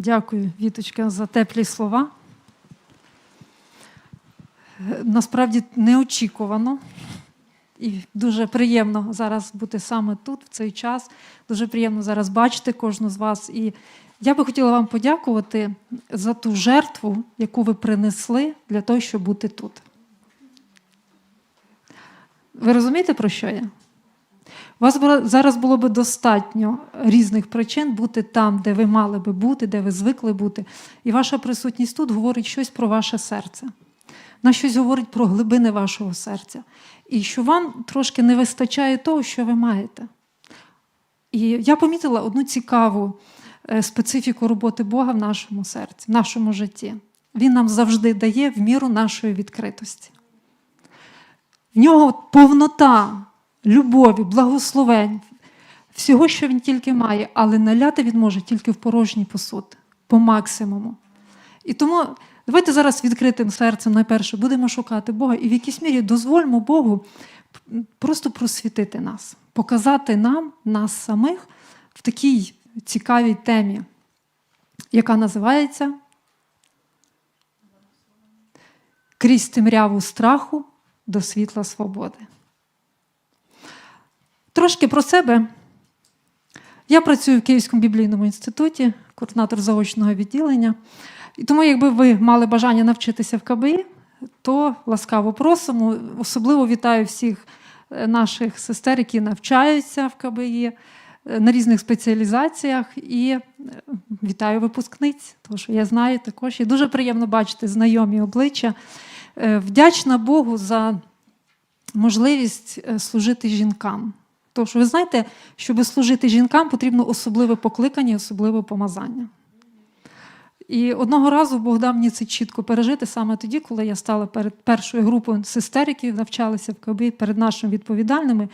Дякую, Віточка, за теплі слова. Е, Насправді неочікувано і дуже приємно зараз бути саме тут, в цей час. Дуже приємно зараз бачити кожну з вас. І я би хотіла вам подякувати за ту жертву, яку ви принесли для того, щоб бути тут. Ви розумієте, про що я? У вас зараз було би достатньо різних причин бути там, де ви мали би бути, де ви звикли бути. І ваша присутність тут говорить щось про ваше серце. Вона щось говорить про глибини вашого серця. І що вам трошки не вистачає того, що ви маєте. І я помітила одну цікаву е, специфіку роботи Бога в нашому серці, в нашому житті. Він нам завжди дає в міру нашої відкритості. В нього повнота любові, благословень, всього, що він тільки має, але наляти він може тільки в порожній посуд, по максимуму. І тому давайте зараз відкритим серцем найперше будемо шукати Бога і в якійсь мірі дозвольмо Богу просто просвітити нас, показати нам, нас самих, в такій цікавій темі, яка називається Крізь темряву страху до світла свободи. Трошки про себе. Я працюю в Київському біблійному інституті, координатор заочного відділення. І тому, якби ви мали бажання навчитися в КБІ, то ласкаво просимо. Особливо вітаю всіх е, наших сестер, які навчаються в КБІ е, на різних спеціалізаціях. І е, вітаю випускниць, тому що я знаю також. І дуже приємно бачити знайомі обличчя. Вдячна Богу за можливість служити жінкам. Тому що ви знаєте, щоб служити жінкам, потрібно особливе покликання, особливе помазання. І одного разу Бог дав мені це чітко пережити саме тоді, коли я стала перед першою групою сестер, які навчалися в КБ, перед нашими відповідальними.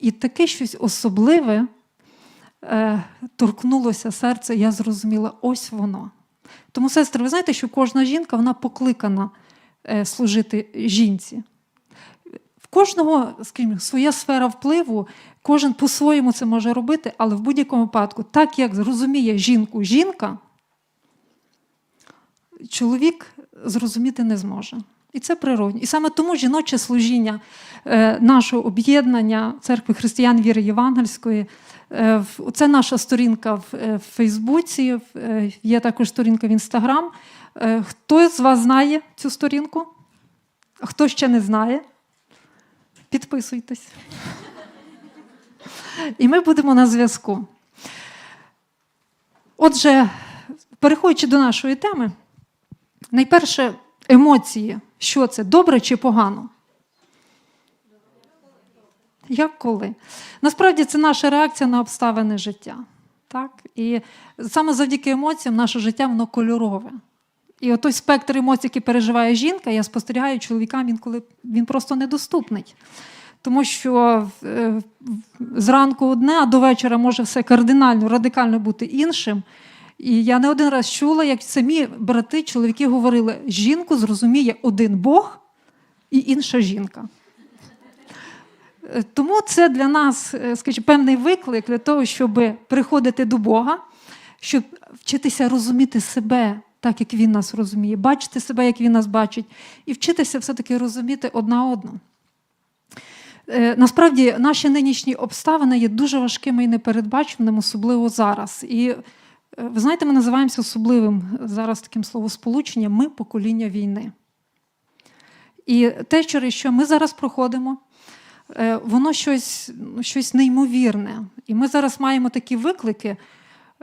І таке щось особливе е, торкнулося серце, я зрозуміла, ось воно. Тому, сестри, ви знаєте, що кожна жінка вона покликана е, служити жінці. В кожного, скажімо, своя сфера впливу, кожен по-своєму це може робити, але в будь-якому випадку, так як зрозуміє жінку жінка, чоловік зрозуміти не зможе. І це природні. І саме тому жіноче служіння е, нашого об'єднання церкви християн віри Євангельської. е, Це наша сторінка в е, Фейсбуці, є також сторінка в Інстаграм. Хто з вас знає цю сторінку? А хто ще не знає? Підписуйтесь. І ми будемо на зв'язку. Отже, переходячи до нашої теми, найперше емоції. Що це? Добре чи погано? Як коли? Насправді це наша реакція на обставини життя. Так? І саме завдяки емоціям наше життя воно кольорове. І отой спектр емоцій, який переживає жінка, я спостерігаю чоловікам інколи він просто недоступний. Тому що е, зранку одне, а до вечора може все кардинально, радикально бути іншим. І я не один раз чула, як самі брати, чоловіки говорили: жінку зрозуміє один Бог і інша жінка. Е, Тому це для нас, е, скажімо, певний виклик для того, щоб приходити до Бога, щоб вчитися розуміти себе так, як Він нас розуміє, бачити себе, як Він нас бачить, і вчитися все-таки розуміти одна одну. Е, Насправді, наші нинішні обставини є дуже важкими і непередбаченими, особливо зараз. І е, ви знаєте, ми називаємося особливим зараз таким словосполученням ми покоління війни. І те, через що ми зараз проходимо, е, воно щось, ну, щось неймовірне. І ми зараз маємо такі виклики,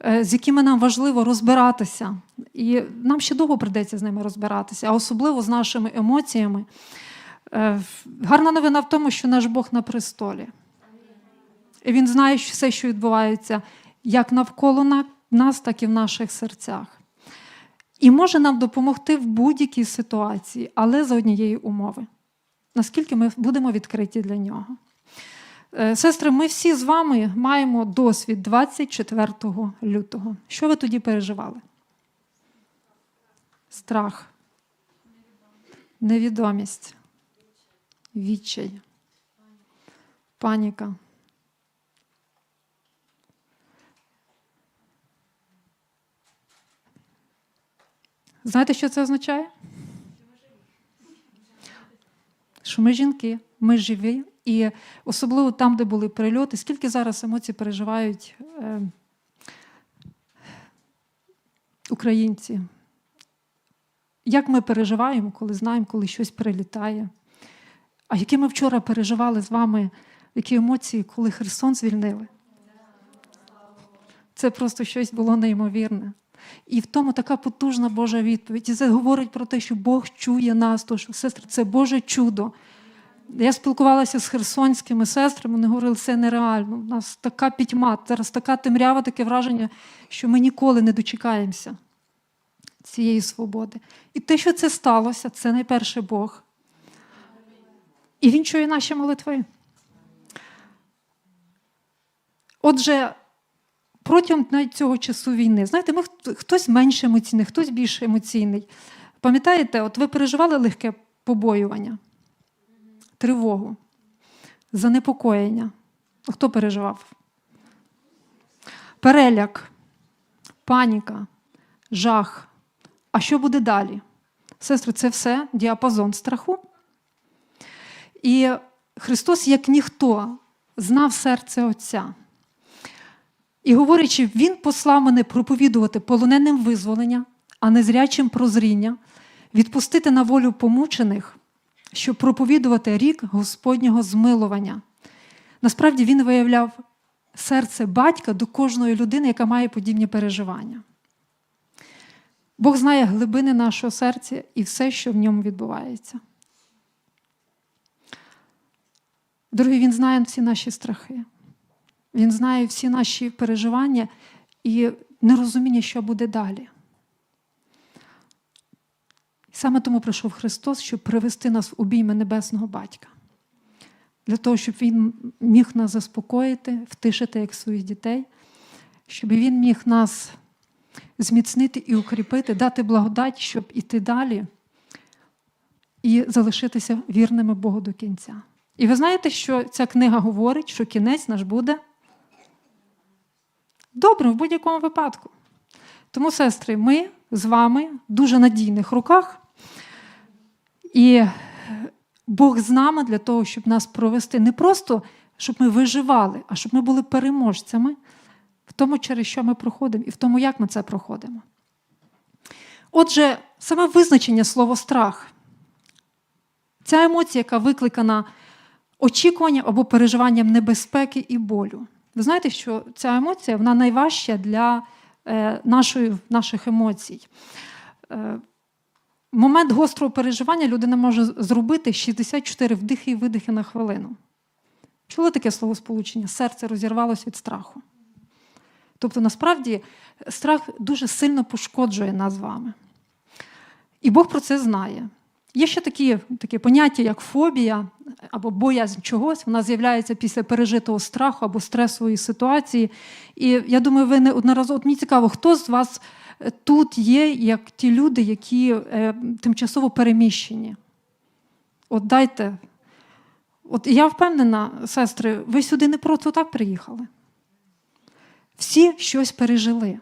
е, з якими нам важливо розбиратися. І нам ще довго прийдеться з ними розбиратися, а особливо з нашими емоціями. Е, Гарна новина в тому, що наш Бог на престолі. І Він знає все, що відбувається як навколо нас, так і в наших серцях. І може нам допомогти в будь-якій ситуації, але за однієї умови. Наскільки ми будемо відкриті для нього. Е, Сестри, ми всі з вами маємо досвід 24 лютого. Що ви тоді переживали? Страх, невідомість, відчай, паніка. Знаєте, що це означає? Що ми жінки, ми живі, і особливо там, де були прильоти, скільки зараз емоцій переживають е, українці. Як ми переживаємо, коли знаємо, коли щось прилітає? А які ми вчора переживали з вами, які емоції, коли Херсон звільнили? Це просто щось було неймовірне. І в тому така потужна Божа відповідь. І це говорить про те, що Бог чує нас, то що сестри, це Боже чудо. Я спілкувалася з херсонськими сестрами, вони говорили, це нереально. У нас така пітьма, зараз така темрява, таке враження, що ми ніколи не дочекаємося цієї свободи. І те, що це сталося, це найперше Бог. І Він чує наші молитви. Отже, протягом цього часу війни, знаєте, ми хтось менш емоційний, хтось більш емоційний. Пам'ятаєте, от ви переживали легке побоювання, тривогу, занепокоєння. Хто переживав? Переляк, паніка, жах. А що буде далі? Сестри, це все діапазон страху. І Христос, як ніхто, знав серце Отця. І говорячи, Він послав мене проповідувати полоненим визволення, а не зрячим прозріння, відпустити на волю помучених, щоб проповідувати рік Господнього змилування. Насправді він виявляв серце батька до кожної людини, яка має подібні переживання. Бог знає глибини нашого серця і все, що в ньому відбувається. Дорогі, Він знає всі наші страхи. Він знає всі наші переживання і нерозуміння, що буде далі. Саме тому прийшов Христос, щоб привести нас в обійми Небесного Батька, для того, щоб Він міг нас заспокоїти, втишити як своїх дітей, щоб Він міг нас зміцнити і укріпити, дати благодать, щоб іти далі і залишитися вірними Богу до кінця. І ви знаєте, що ця книга говорить, що кінець наш буде добрим в будь-якому випадку. Тому, сестри, ми з вами в дуже надійних руках. І Бог з нами для того, щоб нас провести не просто, щоб ми виживали, а щоб ми були переможцями в тому, через що ми проходимо, і в тому, як ми це проходимо. Отже, саме визначення слова страх ця емоція, яка викликана очікуванням або переживанням небезпеки і болю. Ви знаєте, що ця емоція вона найважча для е, нашої, наших емоцій. Е, момент гострого переживання людина може зробити 64 вдихи і видихи на хвилину. Чули таке словосполучення? Серце розірвалося від страху. Тобто, насправді, страх дуже сильно пошкоджує нас з вами. І Бог про це знає. Є ще такі такі поняття, як фобія або боязнь чогось, вона з'являється після пережитого страху або стресової ситуації. І я думаю, ви не одноразово от мені цікаво, хто з вас тут є, як ті люди, які е, тимчасово переміщені. От дайте. От я впевнена, сестри, ви сюди не просто так приїхали. Всі щось пережили.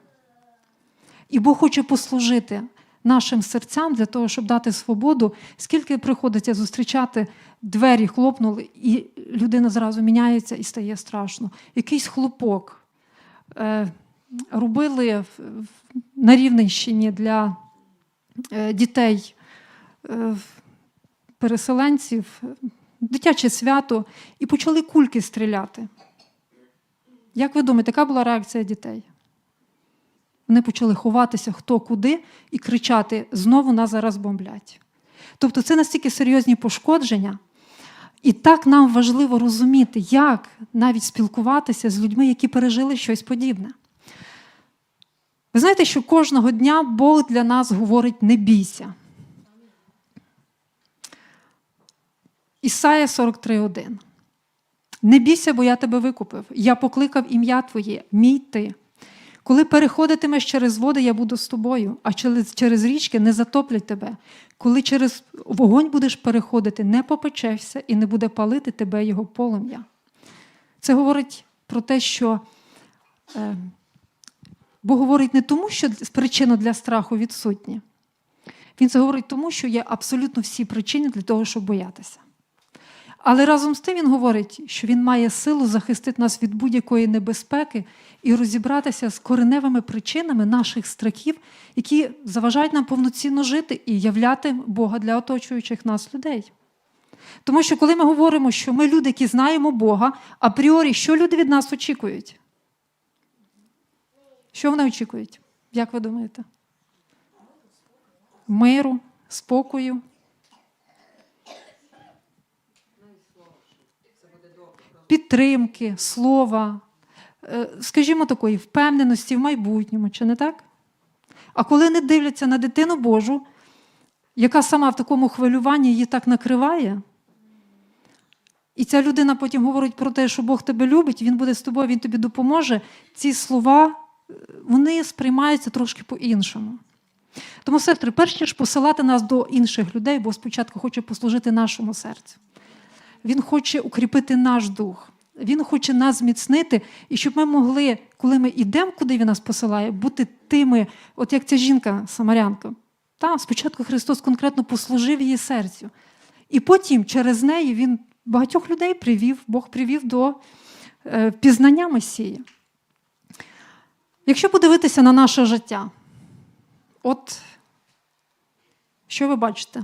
І Бог хоче послужити нашим серцям для того, щоб дати свободу, скільки приходиться зустрічати, двері хлопнули, і людина зразу міняється і стає страшно. Якийсь хлопок е, робили на Рівненщині для е, дітей, е, переселенців, дитяче свято, і почали кульки стріляти. Як ви думаєте, яка була реакція дітей? Вони почали ховатися хто куди і кричати: знову нас зараз бомблять. Тобто це настільки серйозні пошкодження, і так нам важливо розуміти, як навіть спілкуватися з людьми, які пережили щось подібне. Ви знаєте, що кожного дня Бог для нас говорить не бійся. Ісая 43,1. Не бійся, бо я тебе викупив. Я покликав ім'я Твоє, мій ти. Коли переходитимеш через води, я буду з тобою, а через річки не затоплять тебе. Коли через вогонь будеш переходити, не попечешся і не буде палити тебе його полум'я. Це говорить про те, що е, Бог говорить не тому, що причина для страху відсутні, Він це говорить тому, що є абсолютно всі причини для того, щоб боятися. Але разом з тим він говорить, що він має силу захистити нас від будь-якої небезпеки і розібратися з кореневими причинами наших страхів, які заважають нам повноцінно жити і являти Бога для оточуючих нас людей. Тому що коли ми говоримо, що ми люди, які знаємо Бога, апріорі, що люди від нас очікують? Що вони очікують? Як ви думаєте? Миру, спокою. Підтримки, слова, скажімо такої, впевненості в майбутньому, чи не так? А коли не дивляться на дитину Божу, яка сама в такому хвилюванні її так накриває, і ця людина потім говорить про те, що Бог тебе любить, Він буде з тобою, Він тобі допоможе. Ці слова е, вони сприймаються трошки по-іншому. Тому, сестри, перш ніж посилати нас до інших людей, Бог спочатку хоче послужити нашому серцю. Він хоче укріпити наш дух. Він хоче нас зміцнити, і щоб ми могли, коли ми йдемо, куди він нас посилає, бути тими, от як ця жінка, самарянка. Та, спочатку Христос конкретно послужив її серцю. І потім через неї він багатьох людей привів, Бог привів до е, пізнання Месії. Якщо подивитися на наше життя, от що ви бачите?